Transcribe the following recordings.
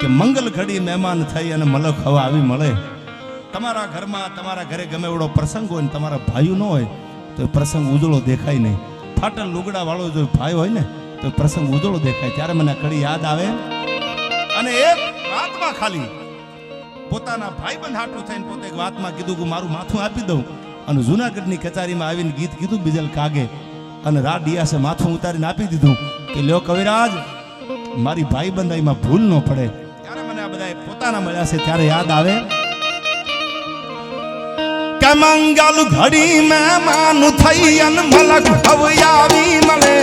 કે મંગલ ઘડી મહેમાન થઈ અને મલક હવા આવી મળે. તમારા ઘરમાં, તમારા ઘરે ગમે એવડો પ્રસંગ હોય ને તમારા ભાઈઓ ન હોય, તો એ પ્રસંગ ઉજળો દેખાય નહીં. ફાટલ લુગડા વાળો જો ભાઈ હોય ને, તો એ પ્રસંગ ઉજળો દેખાય. ત્યારે મને કડી યાદ આવે. અને એક વાતમાં ખાલી, પોતાના ભાઈબંધ હાટું થઈને પોતે એક વાતમાં કીધું કે મારું માથું આપી દઉં. અને જુનાગઢની કચારીમાં આવીને ગીત કીધું, બીજલ કાગે. અને રા ડિયાસે માથું ઉતારીને આપી દીધું કે લ્યો કવિરાજ, મારી ભાઈબંધાઈમાં ભૂલ ન પડે. આ મળ્યા છે ત્યારે યાદ આવે. કે મંગલ ઘડી મહેમાન થઈ અન મલક ભવ આવી મળે.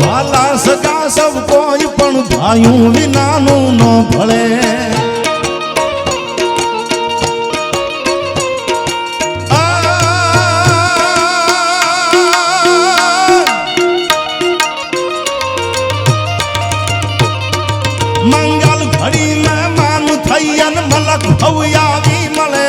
વાલા સગા સૌ કોઈ પણ ભાયું વિનાનું ન ભળે. મલક ભવ આવી મળે.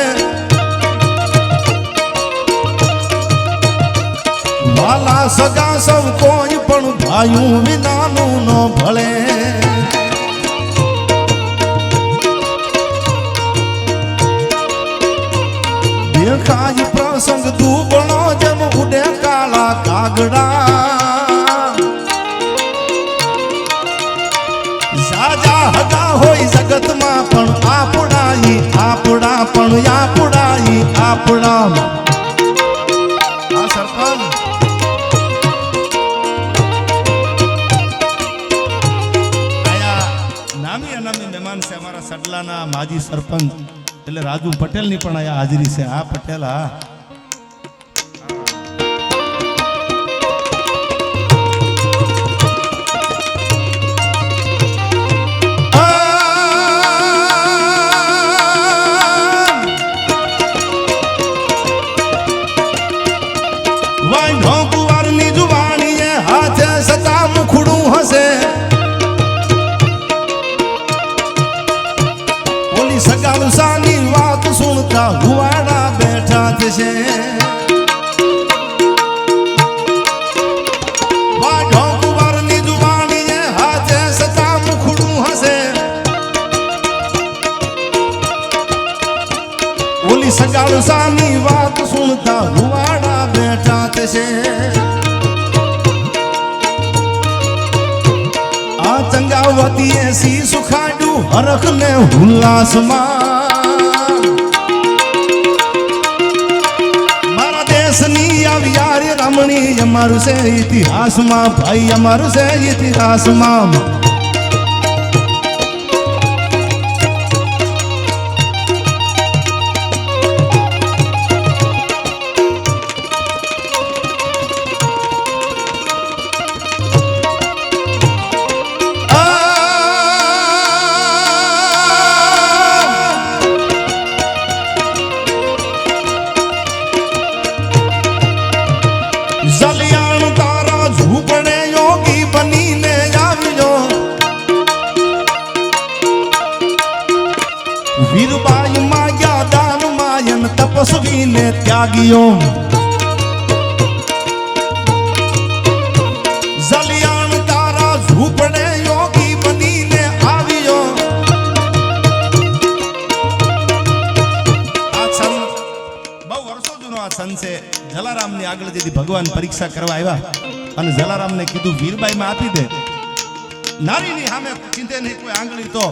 વાલા સગા સૌ કોઈ પણ ભાયું વિનાનું ન ભળે. દેખાય પ્રસંગ દુબણો જેમ ઉડે કાળા કાગડા. સાજા હગા હોય જગતમાં પણ આપણાઈ આપણા પણ આપણાઈ આપણા આ સરપંચ મહેમાન છે અમારા સડલાના માજી સરપંચ, એટલે રાજુ પટેલની પણ આયા હાજરી છે. આ પટેલ, હા. હશે. ઓલી સગાલુસાની વાત સુણતા હુવાડા બેઠા થશે. આ ચંગાવતીએ સી સુખાડ્યું હરખ ને ઉલ્લાસમાં રમણી અમારું છે ઇતિહાસમાં ભાઈ અમારું છે ઇતિહાસમાં. ત્યાગીઓ જલિયાણ આગળ જેથી ભગવાન પરીક્ષા કરવા આવ્યા અને જલારામને કીધું વીરબાઈમાં આપી દે. નારીની સામે ચીંતે નહીં, કોઈ આંગળી તો.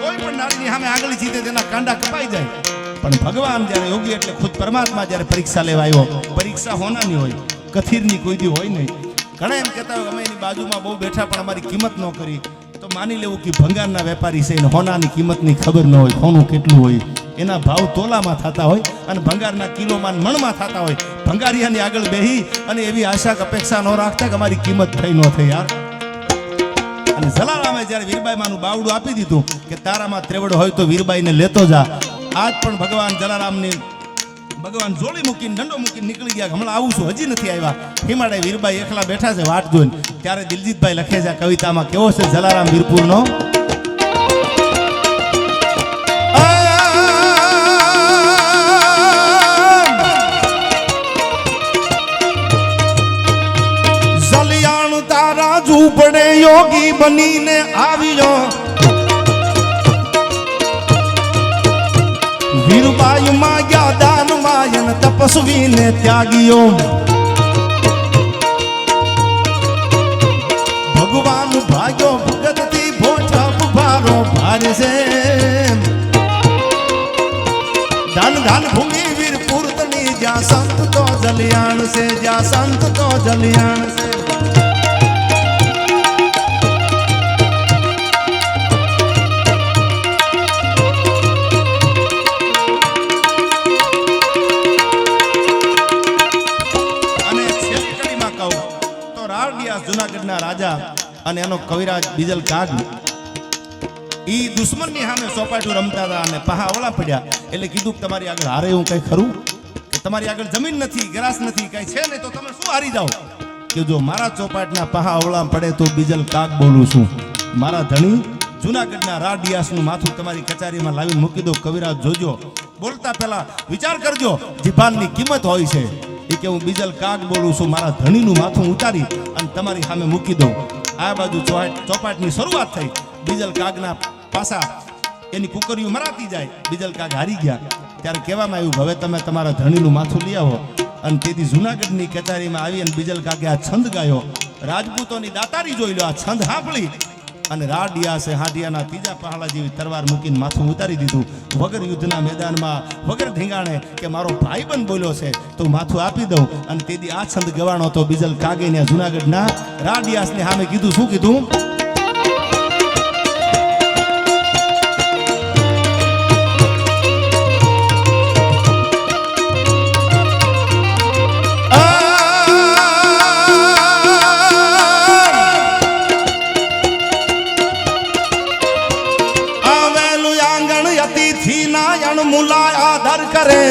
કોઈ પણ નારીની સામે આંગળી ચીંતે તેના કાંડા કપાઈ જાય. પણ ભગવાન જ્યારે યોગી એટલે ખુદ પરમાત્મા જ્યારે પરીક્ષા લેવા આવ્યો, પરીક્ષા હોનાની હોય, કથીરની કોઈ દી હોય નહીં. ઘણા એમ કહેતા હોય, અમે એની બાજુમાં બહુ બેઠા, પણ અમારી કિંમત ન કરી. તો માની લેવું કે ભંગારના વેપારી છે, એને હોનાની કિંમતની ખબર ન હોય, હોનું કેટલું હોય. એના ભાવ તોલામાં થતા હોય અને ભંગારના કિલોમાં મણમાં થતા હોય. ભંગારિયાની આગળ બેહી અને એવી આશા અપેક્ષા ન રાખતા કે અમારી કિંમત થઈ ન થઈ યાર. અને જલારામે જ્યારે વીરબાઈ માનું બાવડું આપી દીધું કે તારામાં ત્રેવડ હોય તો વીરબાઈને લેતો જા. આજ પણ ભગવાન જલારામની ભગવાન જોડી મૂકીને, દંડો મૂકીને નીકળી ગયા હમણાં આવું છું, હજી નથી આવ્યા. હિમાડે વીરબાઈ એકલા બેઠા છે વાટ જોઈને. ત્યારે દિલજીતભાઈ લખે છે કવિતામાં, કેવો છે જલારામ વીરપુરનો? ઝૂંપડે યોગી બનીને આવ્યો. વીરબાઈ માગ્યા ગયા દાન માયન તપસ્વીને ત્યાગીઓ ભગવાન ભાગ્યો ભગતથી ભોજા ભારો ભારે છે ધન ધન ભૂમિ વીર પૂર્તની જ્યાં સંત તો જલિયાણ છે જ્યાં સંત તો જલિયાણ છે અને એનો કવિરાજ બીજલ કાગ ઈ દુશ્મનની સામે સોપાટું રમતા હતા અને પહા ઓલા પડ્યા. એટલે કીધું કે તમારી આગળ હારે હું કઈ ખરું? તમારી આગળ જમીન નથી, ગ્રાસ નથી, કઈ છે નહીં, તો તમે શું હારી જાઓ? કે જો મારા ચોપાટના પહા અવળા પડે તો બીજલ કાગ બોલું છું. મારા ધણી જુનાગઢના રાડિયાસનું માથું તમારી કચારીમાં લાવીને મૂકી દો, કવિરાજ જોજો. બોલતા પહેલા વિચાર કરજો, જીભાનની કિંમત હોય છે. એ કે હું બીજલ કાગ બોલું છું, મારા ધણીનું માથું ઉતારી અને તમારી સામે મૂકી દઉં. આ બાજુ ચોપાટ ચોપાટની શરૂઆત થઈ. બીજલ કાગના પાસા એની કુકરીઓ મરાતી જાય. બીજલ કાગ હારી ગયા. ત્યારે કહેવામાં આવ્યું, હવે તમે તમારા ધણીનું માથું લઈ આવો. અને તેથી જુનાગઢની કેતારીમાં આવી અને બીજલ કાગે આ છંદ ગાયો. રાજપૂતોની દાતારી જોઈ લો, આ છંદ સાંભળી અને રાડિયા છે, હાડિયાના ત્રીજા પહાડા જેવી તરવાર મૂકીને માથું ઉતારી દીધું. વગર યુદ્ધના મેદાનમાં, વગર ધીંગાણે કે મારો ભાઈબંધ બોલ્યો છે, તો માથું આપી દઉં. અને તેથી આ છંદ ગવાણો તો બીજલ કાગેને જુનાગઢના રાડિયાસને સામે કીધું, શું કીધું? મુલાય આદર કરે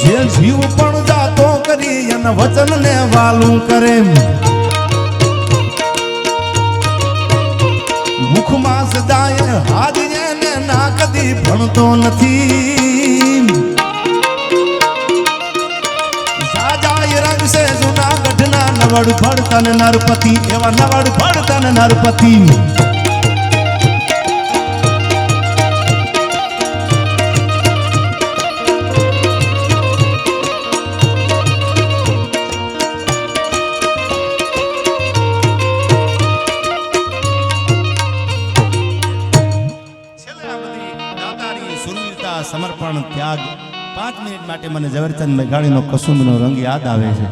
જે જીવ પણ જાતો કરી અને વચન ને વાલું કરે મુખમાં સદાય હાજરે ને ના કદી ભણતો નથી નવડ ભડતન નરપતિ, એવા નવડ ભડતન નરપતિ. સમર્પણ, ત્યાગ પાંચ મિનિટ માટે મને ઝવેરચંદ મેઘાણીનો કસુંબનો રંગ યાદ આવે છે.